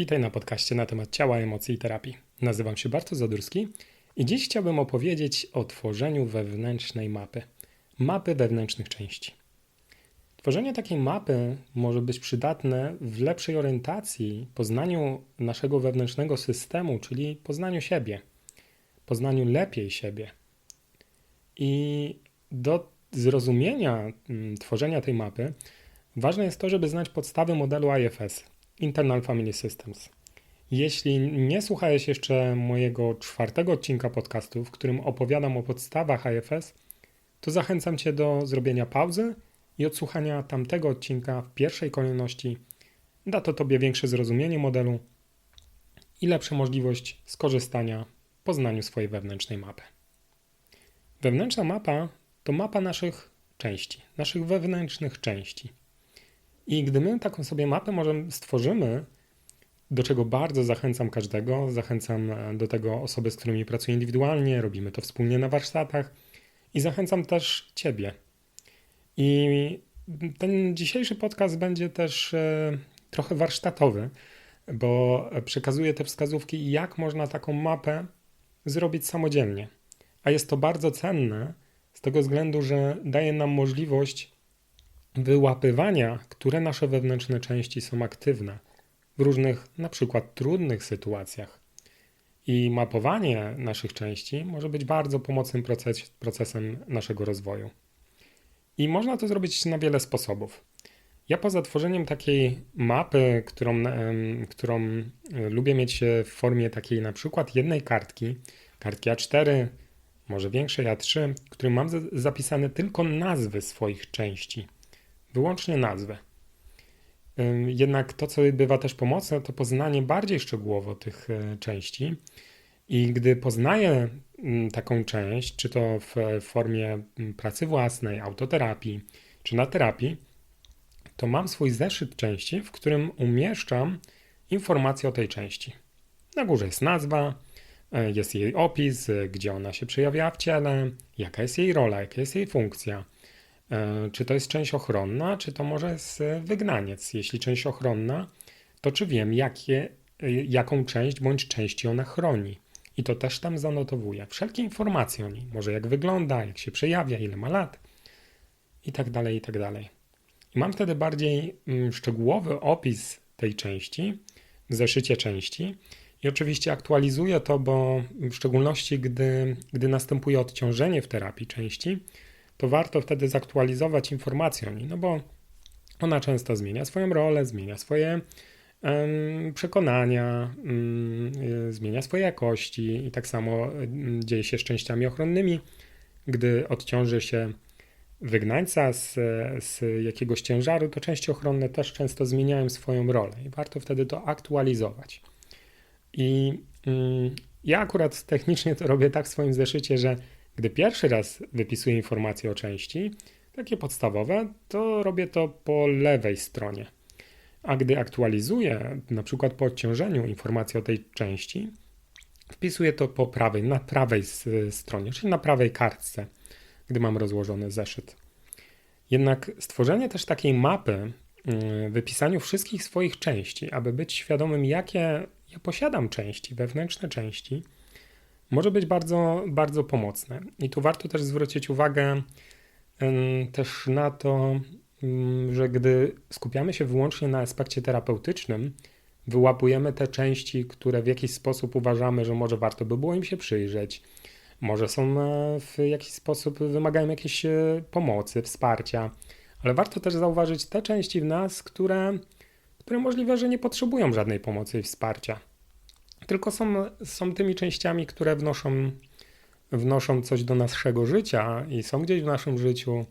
Witaj na podcaście na temat ciała, emocji i terapii. Nazywam się Bartosz Zadurski i dziś chciałbym opowiedzieć o tworzeniu wewnętrznej mapy. Mapy wewnętrznych części. Tworzenie takiej mapy może być przydatne w lepszej orientacji, poznaniu naszego wewnętrznego systemu, czyli poznaniu siebie, poznaniu lepiej siebie. I do zrozumienia mm, tworzenia tej mapy ważne jest to, żeby znać podstawy modelu IFS Internal Family Systems. Jeśli nie słuchałeś jeszcze mojego czwartego odcinka podcastu, w którym opowiadam o podstawach IFS, to zachęcam Cię do zrobienia pauzy i odsłuchania tamtego odcinka w pierwszej kolejności. Da to Tobie większe zrozumienie modelu i lepszą możliwość skorzystania w poznaniu swojej wewnętrznej mapy. Wewnętrzna mapa to mapa naszych części, naszych wewnętrznych części. I gdy my taką sobie mapę stworzymy, do czego bardzo zachęcam każdego, zachęcam e, do tego osoby, z którymi pracuję indywidualnie, robimy to wspólnie na warsztatach i zachęcam też Ciebie. I ten dzisiejszy podcast będzie też e, trochę warsztatowy, bo przekazuję te wskazówki, jak można taką mapę zrobić samodzielnie. A jest to bardzo cenne z tego względu, że daje nam możliwość wyłapywania, które nasze wewnętrzne części są aktywne w różnych, na przykład trudnych sytuacjach. I mapowanie naszych części może być bardzo pomocnym proces, procesem naszego rozwoju. I można to zrobić na wiele sposobów. Ja poza tworzeniem takiej mapy, którą, którą e, lubię mieć w formie takiej na przykład jednej kartki, kartki A4, może większej A3, w którym mam zapisane tylko nazwy swoich części wyłącznie nazwę. Jednak to, co bywa też pomocne, to poznanie bardziej szczegółowo tych e, części. I gdy poznaję taką część, czy to w formie pracy własnej, autoterapii, czy na terapii, to mam swój zeszyt części, w którym umieszczam informacje o tej części. Na górze jest nazwa, e, jest jej opis, e, gdzie ona się przejawia w ciele, jaka jest jej rola, jaka jest jej funkcja E, czy to jest część ochronna, czy to może jest e, wygnaniec? Jeśli część ochronna, to czy wiem, jakie, e, jaką część bądź części ona chroni? I to też tam zanotowuję. Wszelkie informacje o niej, może jak wygląda, jak się przejawia, ile ma lat i tak dalej, i tak dalej. I mam wtedy bardziej mm, szczegółowy opis tej części w zeszycie części. I oczywiście aktualizuję to, bo w szczególności gdy, gdy następuje odciążenie w terapii części, to warto wtedy zaktualizować informację o niej, no bo ona często zmienia swoją rolę, zmienia swoje przekonania, um, zmienia swoje jakości i tak samo um, dzieje się z częściami ochronnymi. Gdy odciąży się wygnańca z, z jakiegoś ciężaru, to części ochronne też często zmieniają swoją rolę i warto wtedy to aktualizować. I mm, ja akurat technicznie to robię tak w swoim zeszycie, że gdy pierwszy raz wypisuję informacje o części, takie podstawowe, to robię to po lewej stronie. A gdy aktualizuję, na przykład po odciążeniu informacji o tej części, wpisuję to po prawej, na prawej stronie, czyli na prawej kartce, gdy mam rozłożony zeszyt. Jednak stworzenie też takiej mapy, mm, wypisaniu wszystkich swoich części, aby być świadomym, jakie ja posiadam części, wewnętrzne części, może być bardzo, bardzo pomocne. I tu warto też zwrócić uwagę też na to, że gdy skupiamy się wyłącznie na aspekcie terapeutycznym, wyłapujemy te części, które w jakiś sposób uważamy, że może warto by było im się przyjrzeć, może są e, w jakiś sposób wymagają jakiejś e, pomocy, wsparcia, ale warto też zauważyć te części w nas, które, które możliwe, że nie potrzebują żadnej pomocy i wsparcia tylko są, są tymi częściami, które wnoszą, wnoszą coś do naszego życia i są gdzieś w naszym życiu,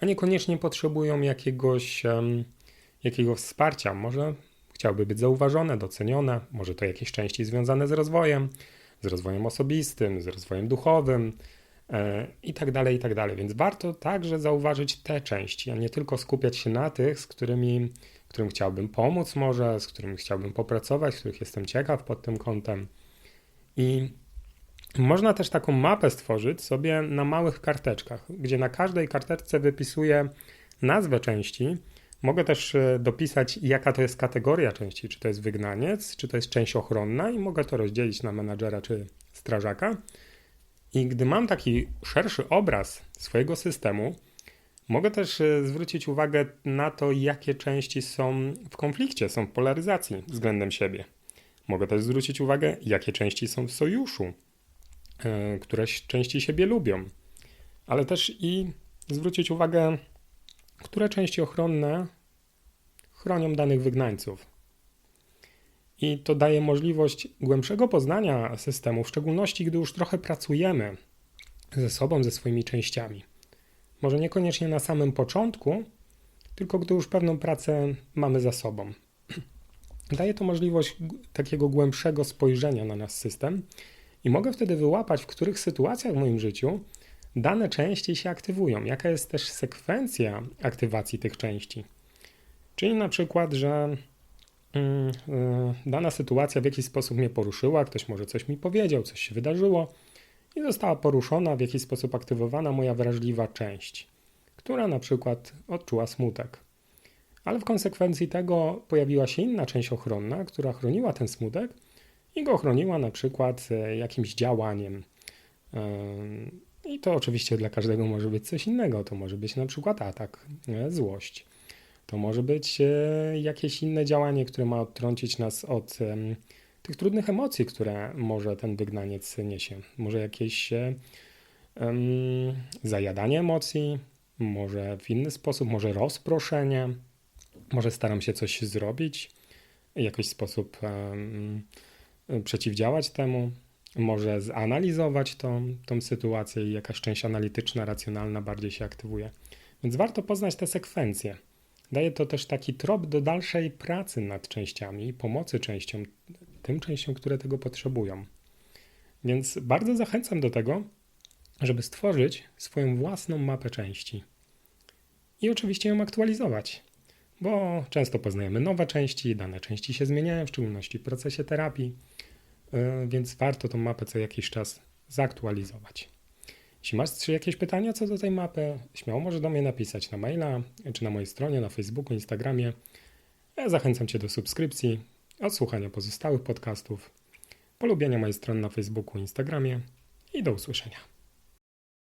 a niekoniecznie potrzebują jakiegoś, jakiegoś wsparcia. Może chciałby być zauważone, docenione, może to jakieś części związane z rozwojem, z rozwojem osobistym, z rozwojem duchowym e, i tak dalej, i tak dalej. Więc warto także zauważyć te części, a nie tylko skupiać się na tych, z którymi którym chciałbym pomóc może, z którym chciałbym popracować, których jestem ciekaw pod tym kątem. I można też taką mapę stworzyć sobie na małych karteczkach, gdzie na każdej karteczce wypisuję nazwę części, Mogę też e, dopisać, jaka to jest kategoria części, czy to jest wygnaniec, czy to jest część ochronna, i mogę to rozdzielić na menadżera czy strażaka. I gdy mam taki szerszy obraz swojego systemu, mogę też e, zwrócić uwagę na to, jakie części są w konflikcie, są w polaryzacji względem siebie. Mogę też zwrócić uwagę, jakie części są w sojuszu, e, które części siebie lubią, ale też i zwrócić uwagę, które części ochronne chronią danych wygnańców. I to daje możliwość głębszego poznania systemu, w szczególności gdy już trochę pracujemy ze sobą, ze swoimi częściami. Może niekoniecznie na samym początku, tylko gdy już pewną pracę mamy za sobą. Daje to możliwość takiego głębszego spojrzenia na nasz system i mogę wtedy wyłapać, w których sytuacjach w moim życiu dane części się aktywują, jaka jest też sekwencja aktywacji tych części. Czyli na przykład, że mm, y, dana sytuacja w jakiś sposób mnie poruszyła, ktoś może coś mi powiedział, coś się wydarzyło i została poruszona, w jakiś sposób aktywowana moja wrażliwa część, która na przykład odczuła smutek. Ale w konsekwencji tego pojawiła się inna część ochronna, która chroniła ten smutek i go chroniła na przykład e, jakimś działaniem. I to oczywiście dla każdego może być coś innego. To może być na przykład atak, e, złość. To może być e, jakieś inne działanie, które ma odtrącić nas od tych trudnych emocji, które może ten wygnaniec niesie. Może jakieś um, zajadanie emocji, może w inny sposób, może rozproszenie, może staram się coś zrobić, w jakiś sposób um, przeciwdziałać temu, może zanalizować tą, tą sytuację i jakaś część analityczna, racjonalna bardziej się aktywuje. Więc warto poznać te sekwencje. Daje to też taki trop do dalszej pracy nad częściami pomocy częściom, tym częściom, które tego potrzebują. Więc bardzo zachęcam do tego, żeby stworzyć swoją własną mapę części. I oczywiście ją aktualizować, bo często poznajemy nowe części, dane części się zmieniają, w szczególności w procesie terapii, y, więc warto tą mapę co jakiś czas zaktualizować. Jeśli masz jakieś pytania co do tej mapy, śmiało możesz do mnie napisać na maila, czy na mojej stronie, na Facebooku, Instagramie. Ja zachęcam Cię do subskrypcji, odsłuchania pozostałych podcastów, polubienia mojej strony na Facebooku, Instagramie i do usłyszenia.